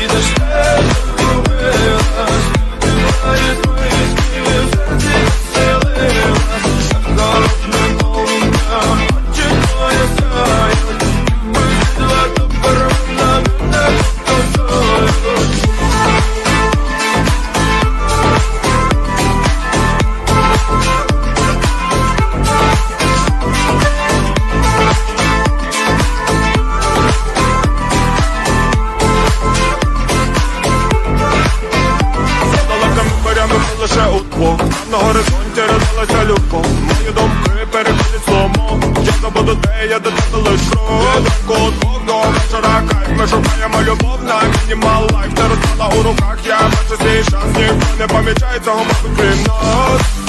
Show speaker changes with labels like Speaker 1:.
Speaker 1: be the. Мої думки переходять сломо Я забуду де я до тебе лиш крок Ранку двох до вечора кайф. Ми шукаємо любов на мінімал лайф. Не розпала у руках, я бачу свій шанс. Ніхто не помічає цього, мабуть, крім нас